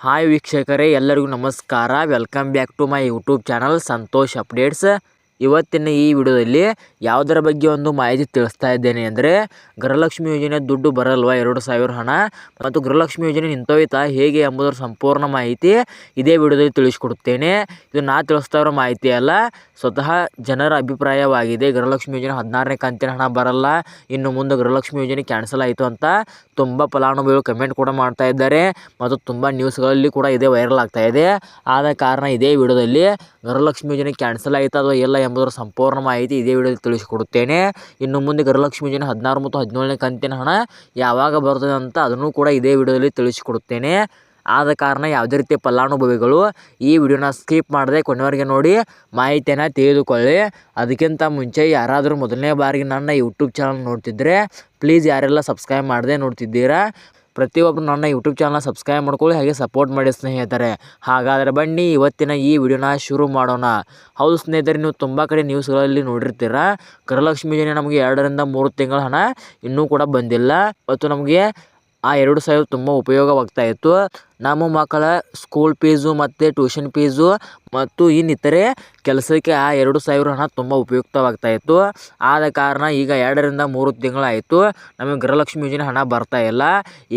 Hi ವೀಕ್ಷಕರೇ ಎಲ್ಲರಿಗೂ ನಮಸ್ಕಾರ. Welcome back to my YouTube channel Santosh updates ಇವತ್ತಿನ ಈ ವಿಡಿಯೋದಲ್ಲಿ ಯಾವುದರ ಬಗ್ಗೆ ಒಂದು ಮಾಹಿತಿ ತಿಳಿಸ್ತಾ ಇದ್ದೇನೆ ಅಂದರೆ ಗೃಹಲಕ್ಷ್ಮಿ ಯೋಜನೆ ದುಡ್ಡು ಬರಲ್ವಾ? ಎರಡು ಸಾವಿರ ಹಣ ಮತ್ತು ಗೃಹಲಕ್ಷ್ಮಿ ಯೋಜನೆ ನಿಂತೋಯ್ತಾ ಹೇಗೆ ಎಂಬುದರ ಸಂಪೂರ್ಣ ಮಾಹಿತಿ ಇದೇ ವಿಡಿಯೋದಲ್ಲಿ ತಿಳಿಸ್ಕೊಡುತ್ತೇನೆ. ಇದು ನಾ ತಿಳಿಸ್ತಾ ಇರೋ ಮಾಹಿತಿ ಅಲ್ಲ, ಸ್ವತಃ ಜನರ ಅಭಿಪ್ರಾಯವಾಗಿದೆ. ಗೃಹಲಕ್ಷ್ಮಿ ಯೋಜನೆ ಹದಿನಾರನೇ ಕಂತಿನ ಹಣ ಬರಲ್ಲ, ಇನ್ನು ಮುಂದೆ ಗೃಹಲಕ್ಷ್ಮಿ ಯೋಜನೆ ಕ್ಯಾನ್ಸಲ್ ಆಯಿತು ಅಂತ ತುಂಬ ಫಲಾನುಭವಿಗಳು ಕಮೆಂಟ್ ಕೂಡ ಮಾಡ್ತಾ ಇದ್ದಾರೆ ಮತ್ತು ತುಂಬ ನ್ಯೂಸ್ಗಳಲ್ಲಿ ಕೂಡ ಇದೇ ವೈರಲ್ ಆಗ್ತಾ ಇದೆ. ಆದ ಕಾರಣ ಇದೇ ವಿಡಿಯೋದಲ್ಲಿ ಗೃಹಲಕ್ಷ್ಮಿ ಯೋಜನೆ ಕ್ಯಾನ್ಸಲ್ ಆಯಿತಾ ಅಥವಾ ಇಲ್ಲ ಎಂಬುದರ ಸಂಪೂರ್ಣ ಮಾಹಿತಿ ಇದೇ ವಿಡಿಯೋದಲ್ಲಿ ತಿಳಿಸಿಕೊಡುತ್ತೇನೆ. ಇನ್ನು ಮುಂದೆ ಗೃಹಲಕ್ಷ್ಮಿ ಯೋಜನೆ ಹದಿನಾರು ಮತ್ತು ಹದಿನೇಳನೇ ಕಂತಿನ ಹಣ ಯಾವಾಗ ಬರ್ತದೆ ಅಂತ ಅದನ್ನು ಕೂಡ ಇದೇ ವಿಡಿಯೋದಲ್ಲಿ ತಿಳಿಸಿಕೊಡುತ್ತೇನೆ. ಆದ ಕಾರಣ ಯಾವುದೇ ರೀತಿಯ ಫಲಾನುಭವಿಗಳು ಈ ವಿಡಿಯೋನ ಸ್ಕಿಪ್ ಮಾಡದೆ ಕೊನೆವರೆಗೆ ನೋಡಿ ಮಾಹಿತಿಯನ್ನು ತಿಳಿದುಕೊಳ್ಳಿ. ಅದಕ್ಕಿಂತ ಮುಂಚೆ ಯಾರಾದರೂ ಮೊದಲನೇ ಬಾರಿಗೆ ನನ್ನ ಯೂಟ್ಯೂಬ್ ಚಾನಲ್ ನೋಡ್ತಿದ್ದರೆ ಪ್ಲೀಸ್ ಯಾರೆಲ್ಲ ಸಬ್ಸ್ಕ್ರೈಬ್ ಮಾಡದೆ ನೋಡ್ತಿದ್ದೀರಾ ಪ್ರತಿಯೊಬ್ಬರು ನನ್ನ ಯೂಟ್ಯೂಬ್ ಚಾನಲ್ ಸಬ್ಸ್ಕ್ರೈಬ್ ಮಾಡ್ಕೊಳ್ಳಿ, ಹಾಗೆ ಸಪೋರ್ಟ್ ಮಾಡಿ ಸ್ನೇಹಿತರೆ. ಹಾಗಾದರೆ ಬನ್ನಿ, ಇವತ್ತಿನ ಈ ವಿಡಿಯೋನ ಶುರು ಮಾಡೋಣ. ಹೌದು ಸ್ನೇಹಿತರೆ, ನೀವು ತುಂಬ ಕಡೆ ನ್ಯೂಸ್ಗಳಲ್ಲಿ ನೋಡಿರ್ತೀರ. ಗೃಹಲಕ್ಷ್ಮಿ ಯೋಜನೆ ನಮಗೆ ಎರಡರಿಂದ ಮೂರು ತಿಂಗಳ ಹಣ ಇನ್ನೂ ಕೂಡ ಬಂದಿಲ್ಲ. ಮತ್ತು ನಮಗೆ ಆ ಎರಡು ಸಾವಿರ ತುಂಬ ಉಪಯೋಗವಾಗ್ತಾ ಇತ್ತು. ನಮ್ಮ ಮಕ್ಕಳ ಸ್ಕೂಲ್ ಫೀಸು ಮತ್ತು ಟ್ಯೂಷನ್ ಫೀಸು ಮತ್ತು ಇನ್ನಿತರೆ ಕೆಲಸಕ್ಕೆ ಆ ಎರಡು ಸಾವಿರ ಹಣ ತುಂಬ ಉಪಯುಕ್ತವಾಗ್ತಾ ಇತ್ತು. ಆದ ಕಾರಣ ಈಗ ಎರಡರಿಂದ ಮೂರು ತಿಂಗಳಾಯಿತು. ನಮಗೆ ಗೃಹಲಕ್ಷ್ಮಿ ಯೋಜನೆ ಹಣ ಬರ್ತಾ ಇಲ್ಲ.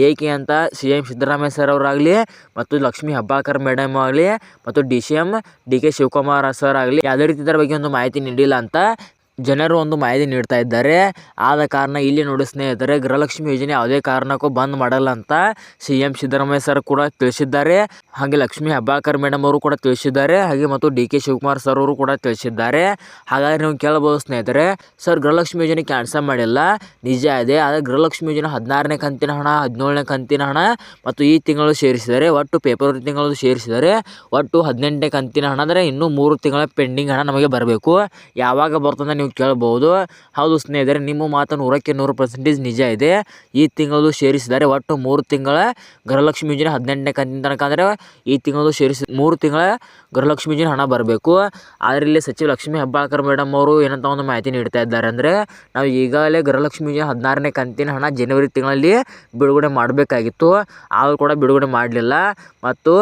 ಏಕೆ ಅಂತ ಸಿ ಎಂ ಸಿದ್ದರಾಮಯ್ಯ ಸರ್ ಅವರಾಗಲಿ ಮತ್ತು ಲಕ್ಷ್ಮೀ ಹಬ್ಬಾಕರ್ ಮೇಡಮ್ ಆಗಲಿ ಮತ್ತು D C M D K Shivakumar sir ಆಗಲಿ ಯಾವುದೇ ರೀತಿ ಇದರ ಬಗ್ಗೆ ಒಂದು ಮಾಹಿತಿ ನೀಡಿಲ್ಲ ಅಂತ ಜನರು ಒಂದು ಮಾಹಿತಿ ನೀಡ್ತಾ ಇದ್ದಾರೆ. ಆದ ಕಾರಣ ಇಲ್ಲಿ ನೋಡಿ ಸ್ನೇಹಿತರೆ, ಗೃಹಲಕ್ಷ್ಮಿ ಯೋಜನೆ ಯಾವುದೇ ಕಾರಣಕ್ಕೂ ಬಂದ್ ಮಾಡಲ್ಲ ಅಂತ ಸಿ ಎಂ ಸಿದ್ದರಾಮಯ್ಯ ಸರ್ ಕೂಡ ತಿಳಿಸಿದ್ದಾರೆ. ಹಾಗೆ ಲಕ್ಷ್ಮಿ ಹಬ್ಬಾಕರ್ ಮೇಡಮ್ ಅವರು ಕೂಡ ತಿಳಿಸಿದ್ದಾರೆ. ಹಾಗೆ ಮತ್ತು ಡಿ ಕೆ ಶಿವಕುಮಾರ್ ಸರ್ ಅವರು ಕೂಡ ತಿಳಿಸಿದ್ದಾರೆ. ಹಾಗಾಗಿ ನೀವು ಕೇಳಬಹುದು ಸ್ನೇಹಿತರೆ, ಸರ್ ಗೃಹಲಕ್ಷ್ಮಿ ಯೋಜನೆ ಕ್ಯಾನ್ಸಲ್ ಮಾಡಿಲ್ಲ. ನಿಜ ಇದೆ, ಆದರೆ ಗೃಹಲಕ್ಷ್ಮಿ ಯೋಜನೆ ಹದಿನಾರನೇ ಕಂತಿನ ಹಣ, ಹದಿನೇಳನೇ ಕಂತಿನ ಹಣ ಮತ್ತು ಈ ತಿಂಗಳು ಸೇರಿಸಿದರೆ, ಒಟ್ಟು ಫೆಬ್ರವರಿ ತಿಂಗಳು ಸೇರಿಸಿದರೆ, ಒಟ್ಟು ಹದಿನೆಂಟನೇ ಕಂತಿನ ಹಣ, ಅಂದರೆ ಇನ್ನೂ ಮೂರು ತಿಂಗಳ ಪೆಂಡಿಂಗ್ ಹಣ ನಮಗೆ ಬರಬೇಕು. ಯಾವಾಗ ಬರ್ತದೆ ನೀವು ಕೇಳ್ಬೋದು ಹೌದು ಸ್ನೇಹಿತರೆ, ನಿಮ್ಮ ಮಾತು ನೂರಕ್ಕೆ ನೂರು ಪರ್ಸೆಂಟೇಜ್ ನಿಜ ಇದೆ. ಈ ತಿಂಗಳು ಸೇರಿಸಿದ್ದಾರೆ ಒಟ್ಟು ಮೂರು ತಿಂಗಳ ಗೃಹಲಕ್ಷ್ಮಿ ಯೋಜನೆ ಹದಿನೆಂಟನೇ ಕಂತಿನ ತನಕ ಅಂದರೆ ಈ ತಿಂಗಳು ಸೇರಿಸಿ ಮೂರು ತಿಂಗಳ ಗೃಹಲಕ್ಷ್ಮಿ ಯೋಜನೆ ಹಣ ಬರಬೇಕು. ಆದರೆ ಇಲ್ಲಿ ಸಚಿವ ಲಕ್ಷ್ಮೀ ಹೆಬ್ಬಾಳ್ಕರ್ ಮೇಡಮ್ ಅವರು ಏನಂತ ಒಂದು ಮಾಹಿತಿ ನೀಡ್ತಾ ಇದ್ದಾರೆ ಅಂದರೆ ನಾವು ಈಗಾಗಲೇ ಗೃಹಲಕ್ಷ್ಮಿ ಯೋಜನೆ ಹದಿನಾರನೇ ಕಂತಿನ ಹಣ ಜನವರಿ ತಿಂಗಳಲ್ಲಿ ಬಿಡುಗಡೆ ಮಾಡಬೇಕಾಗಿತ್ತು. ಆದರೂ ಕೂಡ ಬಿಡುಗಡೆ ಮಾಡಲಿಲ್ಲ. ಮತ್ತು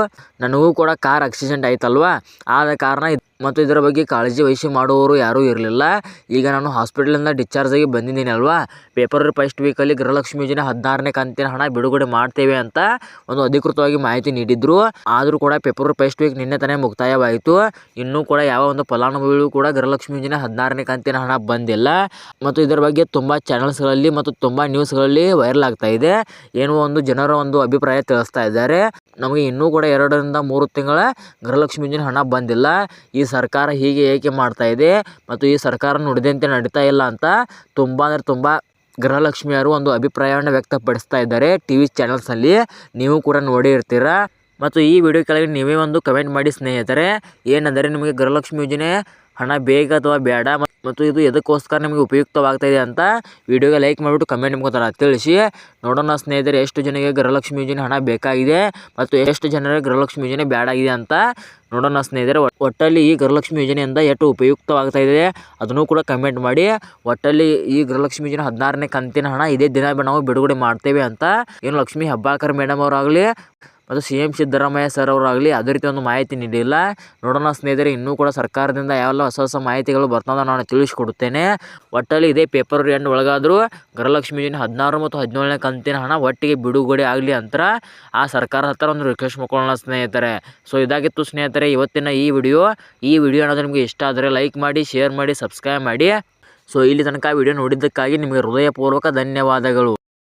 ನನಗೂ ಕೂಡ ಕಾರ್ ಆಕ್ಸಿಡೆಂಟ್ ಆಯ್ತಲ್ವಾ? ಆದ ಕಾರಣ ಮತ್ತು ಇದರ ಬಗ್ಗೆ ಕಾಳಜಿ ವಹಿಸಿ ಮಾಡುವವರು ಯಾರೂ ಇರಲಿಲ್ಲ. ಈಗ ನಾನು ಹಾಸ್ಪಿಟಲಿಂದ ಡಿಸ್ಚಾರ್ಜ್ ಆಗಿ ಬಂದಿದ್ದೀನಿ ಅಲ್ವಾ? ಪೇಪರ್ ಫಸ್ಟ್ ವೀಕಲ್ಲಿ ಗೃಹಲಕ್ಷ್ಮಿ ಯೋಜನೆ ಹದಿನಾರನೇ ಕಂತಿನ ಹಣ ಬಿಡುಗಡೆ ಮಾಡ್ತೇವೆ ಅಂತ ಒಂದು ಅಧಿಕೃತವಾಗಿ ಮಾಹಿತಿ ನೀಡಿದ್ರು. ಆದರೂ ಕೂಡ ಪೇಪರ್ ಫಸ್ಟ್ ವೀಕ್ ನಿನ್ನೆ ತಾನೇ ಮುಕ್ತಾಯವಾಯಿತು. ಇನ್ನೂ ಕೂಡ ಯಾವ ಒಂದು ಫಲಾನುಭವಿಗಳು ಕೂಡ ಗೃಹಲಕ್ಷ್ಮಿ ಯೋಜನೆ ಹದಿನಾರನೇ ಕಂತಿನ ಹಣ ಬಂದಿಲ್ಲ. ಮತ್ತು ಇದರ ಬಗ್ಗೆ ತುಂಬ ಚಾನಲ್ಸ್ಗಳಲ್ಲಿ ಮತ್ತು ತುಂಬ ನ್ಯೂಸ್ಗಳಲ್ಲಿ ವೈರಲ್ ಆಗ್ತಾ ಇದೆ. ಏನೋ ಒಂದು ಜನರ ಒಂದು ಅಭಿಪ್ರಾಯ ತಿಳಿಸ್ತಾ ಇದ್ದಾರೆ. ನಮಗೆ ಇನ್ನೂ ಕೂಡ ಎರಡರಿಂದ ಮೂರು ತಿಂಗಳ ಗೃಹಲಕ್ಷ್ಮಿ ಯೋಜನೆ ಹಣ ಬಂದಿಲ್ಲ. ಈ ಸರ್ಕಾರ ಹೀಗೆ ಏಕೆ ಮಾಡ್ತಾ ಇದೆ ಮತ್ತು ಈ ಸರ್ಕಾರ ನುಡಿದಂತೆ ನಡೀತಾ ಇಲ್ಲ ಅಂತ ತುಂಬ ಅಂದರೆ ತುಂಬ ಗೃಹಲಕ್ಷ್ಮಿಯರು ಒಂದು ಅಭಿಪ್ರಾಯವನ್ನು ವ್ಯಕ್ತಪಡಿಸ್ತಾ ಇದ್ದಾರೆ ಟಿ ವಿ ಚಾನಲ್ಸಲ್ಲಿ. ನೀವು ಕೂಡ ನೋಡಿ ಇರ್ತೀರ? ಮತ್ತು ಈ ವಿಡಿಯೋ ಕೆಳಗೆ ನೀವೇ ಒಂದು ಕಮೆಂಟ್ ಮಾಡಿ ಸ್ನೇಹಿತರೆ. ಏನೆಂದರೆ ನಿಮಗೆ ಗೃಹಲಕ್ಷ್ಮಿ ಯೋಜನೆ ಹಣ ಬೇಗ ಅಥವಾ ಬೇಡ ಮತ್ತು ಇದು ಎದಕ್ಕೋಸ್ಕರ ನಿಮಗೆ ಉಪಯುಕ್ತವಾಗ್ತಾಯಿದೆ ಅಂತ ವಿಡಿಯೋಗೆ ಲೈಕ್ ಮಾಡಿಬಿಟ್ಟು ಕಮೆಂಟ್ ಮುಖಾಂತರ ತಿಳಿಸಿ. ನೋಡೋಣ ಸ್ನೇಹಿತರೆ, ಎಷ್ಟು ಜನರಿಗೆ ಗೃಹಲಕ್ಷ್ಮಿ ಯೋಜನೆ ಹಣ ಬೇಕಾಗಿದೆ ಮತ್ತು ಎಷ್ಟು ಜನರಿಗೆ ಗೃಹಲಕ್ಷ್ಮಿ ಯೋಜನೆ ಬೇಡಾಗಿದೆ ಅಂತ ನೋಡೋಣ ಸ್ನೇಹಿತರೆ. ಒಟ್- ಒಟ್ಟಲ್ಲಿ ಈ ಗೃಹಲಕ್ಷ್ಮಿ ಯೋಜನೆಯಿಂದ ಎಷ್ಟು ಉಪಯುಕ್ತವಾಗ್ತಾಯಿದೆ ಅದನ್ನು ಕೂಡ ಕಮೆಂಟ್ ಮಾಡಿ. ಒಟ್ಟಲ್ಲಿ ಈ ಗೃಹಲಕ್ಷ್ಮಿ ಯೋಜನೆ ಹದಿನಾರನೇ ಕಂತಿನ ಹಣ ಇದೇ ದಿನ ನಾವು ಬಿಡುಗಡೆ ಮಾಡ್ತೇವೆ ಅಂತ. ಏನು ಲಕ್ಷ್ಮೀ ಹೆಬ್ಬಾಳ್ಕರ್ ಮೇಡಮ್ ಅವರಾಗಲಿ ಮತ್ತು ಸಿ ಎಂ ಸಿದ್ದರಾಮಯ್ಯ ಸರ್ ಅವರಾಗಲಿ ಅದೇ ರೀತಿ ಒಂದು ಮಾಹಿತಿ ನೀಡಿಲ್ಲ. ನೋಡೋಣ ಸ್ನೇಹಿತರೆ, ಇನ್ನೂ ಕೂಡ ಸರ್ಕಾರದಿಂದ ಯಾವೆಲ್ಲ ಹೊಸ ಹೊಸ ಮಾಹಿತಿಗಳು ಬರ್ತದೆ ನಾನು ತಿಳಿಸ್ಕೊಡುತ್ತೇನೆ ಒಟ್ಟಲ್ಲಿ ಇದೇ ಪೇಪರ್ ಎಂಡ್ ಒಳಗಾದರೂ ಗೃಹಲಕ್ಷ್ಮಿ ಯೋಜನೆ ಹದಿನಾರು ಮತ್ತು ಹದಿನೇಳನೇ ಕಂತಿನ ಹಣ ಒಟ್ಟಿಗೆ ಬಿಡುಗಡೆ ಆಗಲಿ ಅಂತ ಆ ಸರ್ಕಾರ ಹತ್ತಿರ ಒಂದು ರಿಕ್ವೆಸ್ಟ್ ಮಾಡ್ಕೊಳ್ಳೋಣ ಸ್ನೇಹಿತರೆ. ಸೊ ಇದಾಗಿತ್ತು ಸ್ನೇಹಿತರೆ, ಇವತ್ತಿನ ಈ ವಿಡಿಯೋ ಈ ವಿಡಿಯೋ ಅನ್ನೋದು ನಿಮಗೆ ಇಷ್ಟ ಆದರೆ ಲೈಕ್ ಮಾಡಿ ಶೇರ್ ಮಾಡಿ ಸಬ್ಸ್ಕ್ರೈಬ್ ಮಾಡಿ. ಸೊ ಇಲ್ಲಿ ತನಕ ವಿಡಿಯೋ ನೋಡಿದ್ದಕ್ಕಾಗಿ ನಿಮಗೆ ಹೃದಯಪೂರ್ವಕ ಧನ್ಯವಾದಗಳು.